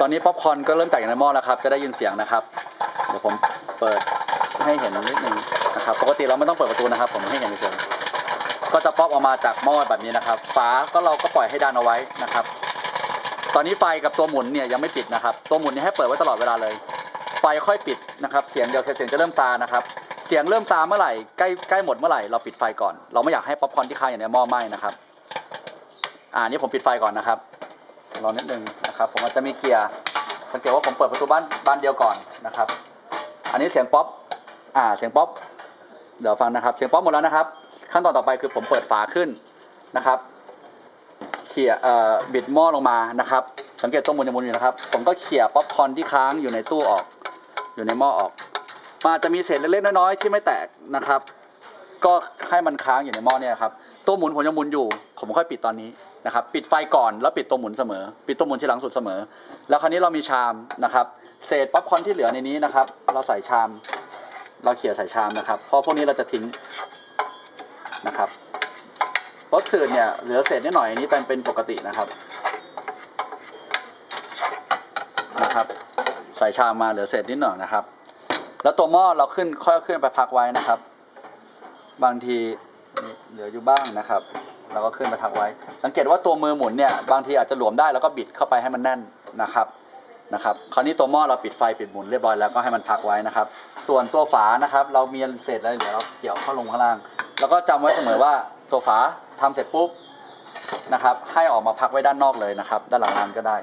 ตอนนี้ป๊อปคอนก็เริ่มแตกในหม้อแล้วครับ จะได้ยินเสียงนะครับ เดี๋ยวผมเปิดให้เห็นนิดนึงนะครับ ปกติเราไม่ต้องเปิดประตูนะครับ ผมให้เห็นเฉยก็จะป๊อปออกมาจากหม้อแบบนี้นะครับ ฝาก็เราก็ปล่อยให้ดันเอาไว้นะครับ ตอนนี้ไฟกับตัวหมุนเนี่ยยังไม่ปิดนะครับ ตัวหมุนเนี่ยให้เปิดไว้ตลอดเวลาเลย ไฟค่อยปิดนะครับ เสียงเดียวเสียงจะเริ่มซานะครับ เสียงเริ่มซาเมื่อไหร่ใกล้ใกล้หมดเมื่อไหร่เราปิดไฟก่อน เราไม่อยากให้ป๊อปคอนที่ค้างอยู่ในหม้อไหม้นะครับ อ่านี่ผมปิดไฟก่อนนะครับ รอนิดนึงนะครับผมอาจจะมีเกียร์สังเกตว่าผมเปิดประตูบ้านบ้านเดียวก่อนนะครับ อันนี้เสียงป๊อปอ่าเสียงป๊อปเดี๋ยวฟังนะครับ เสียงป๊อปหมดแล้วนะครับ ขั้นตอนต่อไปคือผมเปิดฝาขึ้นนะครับเขี่ยเอ่อบิดหม้อลงมานะครับ สังเกตตัวหมุนยังหมุนอยู่นะครับ ผมก็เขี่ยป๊อปคอนที่ค้างอยู่ในตู้ออก อยู่ในหม้อออกมันอาจจะมีเศษเล็กๆน้อยๆที่ไม่แตกนะครับ ก็ให้มันค้างอยู่ในหม้อเนี่ยครับ ตัวหมุนผมยังหมุนอยู่ ผมค่อยปิดตอนนี้นะครับ ปิดไฟก่อนแล้วปิดตัวหมุนเสมอ ปิดตัวหมุนที่หลังสุดเสมอ แล้วคราวนี้เรามีชามนะครับ เศษป๊อปคอนที่เหลือในนี้นะครับ เราใส่ชาม เราเขี่ยใส่ชามนะครับเพราะพวกนี้เราจะทิ้งนะครับรสจืดเนี่ยเหลือเศษนิดหน่อยอันนี้เป็นเป็นปกตินะครับนะครับ ใส่ชามมาเหลือเศษนิดหน่อยนะครับ แล้วตัวหม้อเราขึ้นค่อยขึ้นไปพักไว้นะครับ บางที เหลืออยู่บ้างนะครับ เราก็ขึ้นไปพักไว้ สังเกตว่าตัวมือหมุนเนี่ยบางทีอาจจะหลวมได้แล้วก็บิดเข้าไปให้มันแน่นนะครับนะครับ คราวนี้ตัวหม้อเราปิดไฟปิดหมุนเรียบร้อยแล้วก็ให้มันพักไว้นะครับ ส่วนตัวฝานะครับ เรามีเศษอะไรเดี๋ยวเราเกี่ยวเข้าลงข้างล่าง แล้วก็จำไว้เสมอว่าตัวฝาทำเสร็จปุ๊บนะครับ ให้ออกมาพักไว้ด้านนอกเลยนะครับ ด้านหลังร้านก็ได้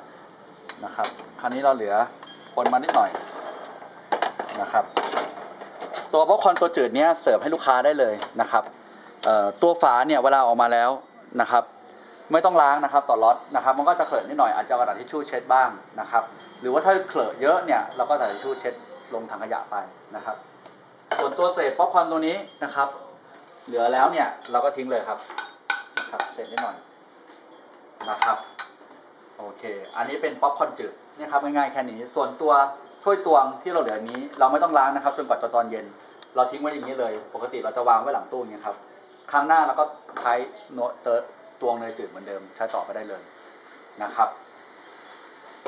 นะครับ คราวนี้เราเหลือปนมานิดหน่อยนะครับ ตัวป๊อปคอร์นตัวจืดเนี้ยเสิร์ฟให้ลูกค้าได้เลยนะครับ ตัวฝาเนี่ยเวลาออกมาแล้วนะครับ ไม่ต้องล้างนะครับต่อล็อตนะครับ มันก็จะเขลอะนิดหน่อยอาจจะกระดาษทิชชู่เช็ดบ้างนะครับ หรือว่าถ้าเขลอะเยอะเนี่ยเราก็กระดาษทิชชู่เช็ดลงถังขยะไปนะครับ ส่วนตัวเศษป๊อปคอร์นตัวนี้นะครับ เหลือแล้วเนี่ยเราก็ทิ้งเลยครับนะครับเศษนิดหน่อยนะครับโอเค อันนี้เป็นป๊อปคอนจืดนี่ครับง่ายๆแค่นี้ ส่วนตัวถ้วยตวงที่เราเหลือนี้ เราไม่ต้องล้างนะครับจนกว่าจะตอนเย็น เราทิ้งไว้อย่างนี้เลย ปกติเราจะวางไว้หลังตู้อย่างนี้ยครับ รั้งหน้าเราก็ใช้โนตเติร์ตวงเนยจืดเหมือนเดิม ใช้ต่อไปได้เลยนะครับ